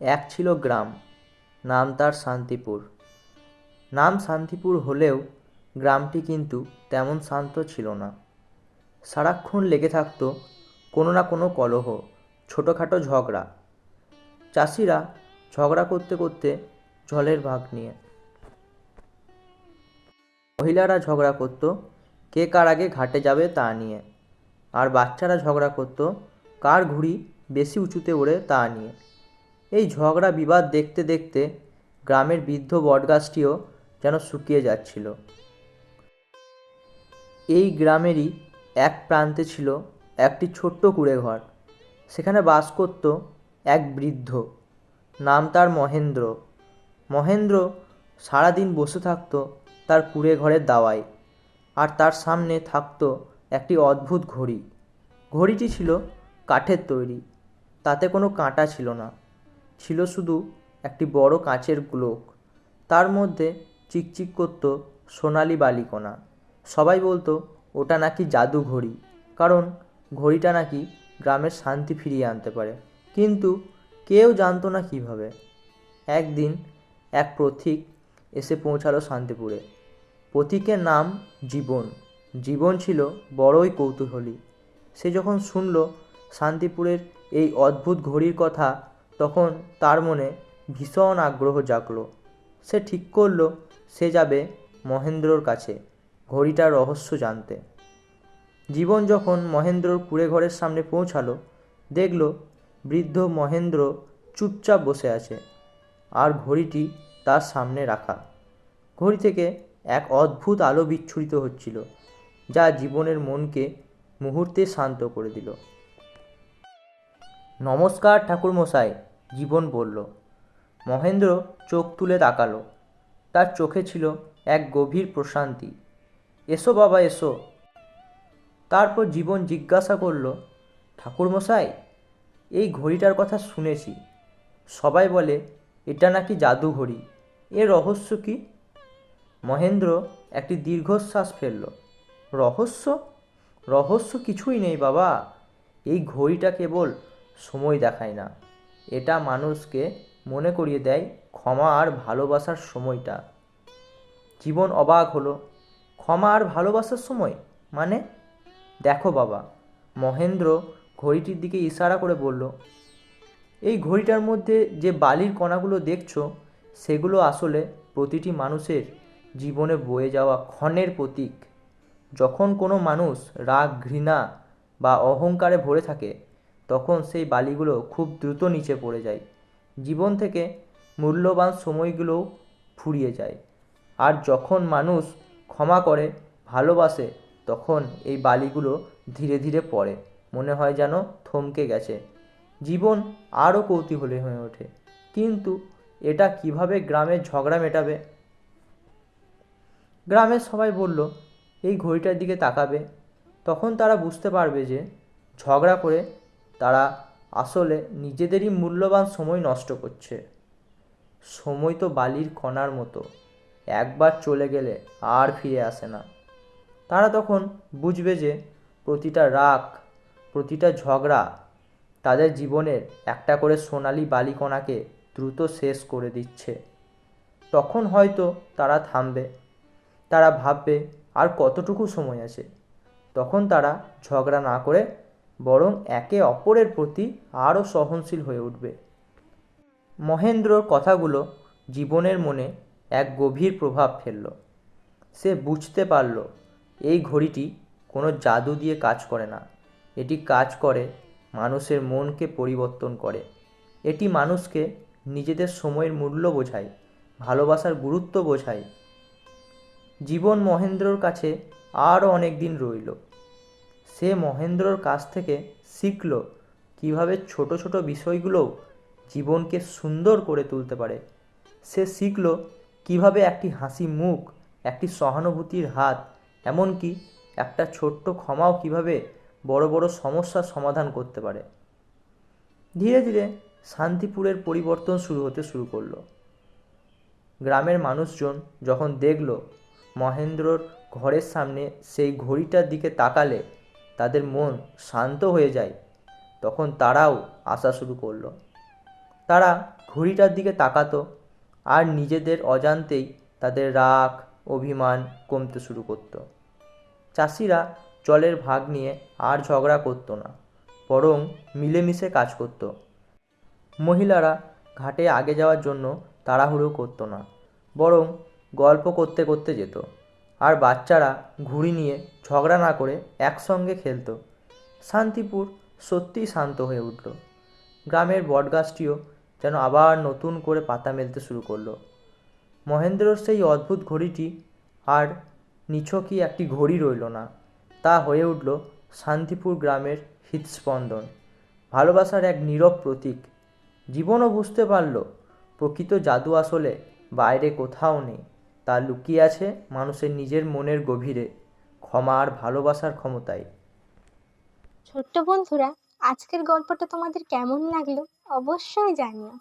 এক ছিল গ্রাম, নাম তার শান্তিপুর। নাম শান্তিপুর হলেও গ্রামটি কিন্তু তেমন শান্ত ছিল না। সারাক্ষণ লেগে থাকতো কোনো না কোনো কলহ, ছোটোখাটো ঝগড়া। চাষিরা ঝগড়া করতে করতে জলের ভাগ নিয়ে। মহিলারা ঝগড়া করতো, কে কার আগে ঘাটে যাবে তা নিয়ে। আর বাচ্চারা ঝগড়া করতো, কার ঘুড়ি বেশি উঁচুতে ওড়ে তা নিয়ে। এই ঝগড়া বিবাদ দেখতে দেখতে গ্রামের বৃদ্ধ বটগাছটিও যেন শুকিয়ে যাচ্ছিল। এই গ্রামেরই এক প্রান্তে ছিল একটি ছোট্ট কুঁড়ে ঘর সেখানে বাস করত এক বৃদ্ধ। নাম তার মহেন্দ্র। মহেন্দ্র সারাদিন বসে থাকত তার কুঁড়ে ঘরের দাওয়ায়। আর তার সামনে থাকতো একটি অদ্ভুত ঘড়ি। ঘড়িটি ছিল কাঠের তৈরি। তাতে কোনো কাঁটা ছিল না। ছিল শুধু একটি বড় কাঁচের গোলক। তার মধ্যে চিকচিক করত সোনালি বালিকণা। সবাই বলতো, ওটা নাকি জাদু ঘড়ি। কারণ ঘড়িটা নাকি গ্রামের শান্তি ফিরিয়ে আনতে পারে। কিন্তু কেউ জানতো না কীভাবে। একদিন এক পথিক এসে পৌঁছালো শান্তিপুরে। পথিকের নাম জীবন। জীবন ছিল বড়ই কৌতূহলী। সে যখন শুনল শান্তিপুরের এই অদ্ভুত ঘড়ির কথা তখন তার মনে ভীষণ আগ্রহ জাগলো। সে ঠিক করল, সে যাবে মহেন্দ্রর কাছে ঘড়িটার রহস্য জানতে। জীবন যখন মহেন্দ্রর কুড়ে ঘরের সামনে পৌঁছালো, দেখল বৃদ্ধ মহেন্দ্র চুপচাপ বসে আছে আর ঘড়িটি তার সামনে রাখা। ঘড়ি থেকে এক অদ্ভুত আলো বিচ্ছুরিত হচ্ছিল, যা জীবনের মনকে মুহূর্তে শান্ত করে দিল। নমস্কার ঠাকুরমশাই। জীবন বলল। মহেন্দ্র চোখ তুলে তাকালো। তার চোখে ছিল এক গভীর প্রশান্তি। এসো বাবা, এসো। তারপর জীবন জিজ্ঞাসা করল, ঠাকুরমশাই, এই ঘড়িটার কথা শুনেছি। সবাই বলে, এটা নাকি জাদু ঘড়ি। এর রহস্য কি? মহেন্দ্র একটি দীর্ঘশ্বাস ফেলল। রহস্য? রহস্য কিছুই নেই বাবা। এই ঘড়িটা কেবল সময় দেখায় না। এটা মানুষকে মনে করিয়ে দেয় ক্ষমা আর ভালোবাসার সময়টা। জীবন অবাক হলো। ক্ষমা আর ভালোবাসার সময়? মানে? দেখো বাবা, মহেন্দ্র ঘড়িটির দিকে ইশারা করে বলল, এই ঘড়িটার মধ্যে যে বালির কণাগুলো দেখছ, সেগুলো আসলে প্রতিটি মানুষের জীবনে বয়ে যাওয়া ক্ষণের প্রতীক। যখন কোনো মানুষ রাগ, ঘৃণা বা অহংকারে ভরে থাকে তখন সেই বালিগুলো খুব দ্রুত নিচে পড়ে যায়। জীবন থেকে মূল্যবান সময়গুলোও ফুরিয়ে যায়। আর যখন মানুষ ক্ষমা করে, ভালোবাসে, তখন এই বালিগুলো ধীরে ধীরে পড়ে। মনে হয় যেন থমকে গেছে। জীবন আরও কৌতূহলী হয়ে ওঠে। কিন্তু এটা কীভাবে গ্রামের ঝগড়া মেটাবে? গ্রামের সবাই বলল, এই ঘড়িটার দিকে তাকাবে। তখন তারা বুঝতে পারবে যে ঝগড়া করে তারা আসলে নিজেদেরই মূল্যবান সময় নষ্ট করছে। সময় তো বালির কণার মতো। একবার চলে গেলে আর ফিরে আসে না। তারা তখন বুঝবে যে প্রতিটা রাগ, প্রতিটা ঝগড়া তাদের জীবনের একটা করে সোনালি বালিকণাকে দ্রুত শেষ করে দিচ্ছে। তখন হয়তো তারা থামবে। তারা ভাববে, আর কতটুকু সময় আছে? তখন তারা ঝগড়া না করে বরং একে অপরের প্রতি আরও সহনশীল হয়ে উঠবে। মহেন্দ্রর কথাগুলো জীবনের মনে এক গভীর প্রভাব ফেলল। সে বুঝতে পারল, এই ঘড়িটি কোনো জাদু দিয়ে কাজ করে না। এটি কাজ করে, মানুষের মনকে পরিবর্তন করে। এটি মানুষকে নিজেদের সময়ের মূল্য বোঝায়, ভালোবাসার গুরুত্ব বোঝায়। জীবন মহেন্দ্রর কাছে আরও অনেক দিন রইল। সে মহেন্দ্রর কাছ থেকে শিখল কীভাবে ছোট ছোট বিষয়গুলোও জীবনকে সুন্দর করে তুলতে পারে। সে শিখল কীভাবে একটি হাসি মুখ, একটি সহানুভূতির হাত, এমনকি একটা ছোট্ট ক্ষমাও কীভাবে বড় বড় সমস্যার সমাধান করতে পারে। ধীরে ধীরে শান্তিপুরের পরিবর্তন শুরু হতে শুরু করল। গ্রামের মানুষজন যখন দেখল মহেন্দ্রর ঘরের সামনে সেই ঘড়িটার দিকে তাকালে তাদের মন শান্ত হয়ে যায়। তখন তারাও আসা শুরু করল। তারা ঘড়িটার দিকে তাকাতো আর নিজেদের অজান্তেই তাদের রাগ, অভিমান কমতে শুরু করতো। চাষিরা জলের ভাগ নিয়ে আর ঝগড়া করতো না, বরং মিলেমিশে কাজ করতো। মহিলারা ঘাটে আগে যাওয়ার জন্য তাড়াহুড়ো করতো না, বরং গল্প করতে করতে যেত। আর বাচ্চারা ঘুড়ি নিয়ে ঝগড়া না করে একসঙ্গে খেলতো। শান্তিপুর সত্যিই শান্ত হয়ে উঠল। গ্রামের বটগাছটিও যেন আবার নতুন করে পাতা মেলতে শুরু করল। মহেন্দ্রর সেই অদ্ভুত ঘড়িটি আর নিছকই একটি ঘড়ি রইল না। তা হয়ে উঠল শান্তিপুর গ্রামের হৃৎস্পন্দন। ভালোবাসার এক নীরব প্রতীক। জীবনও বুঝতে পারল, প্রকৃত জাদু আসলে বাইরে কোথাও নেই। তা লুকিয়ে আছে মানুষের নিজের মনের গভীরে ক্ষমা আর ভালোবাসার ক্ষমতায়। ছোট্ট বন্ধুরা, আজকের গল্পটা তোমাদের কেমন লাগল অবশ্যই জানিও।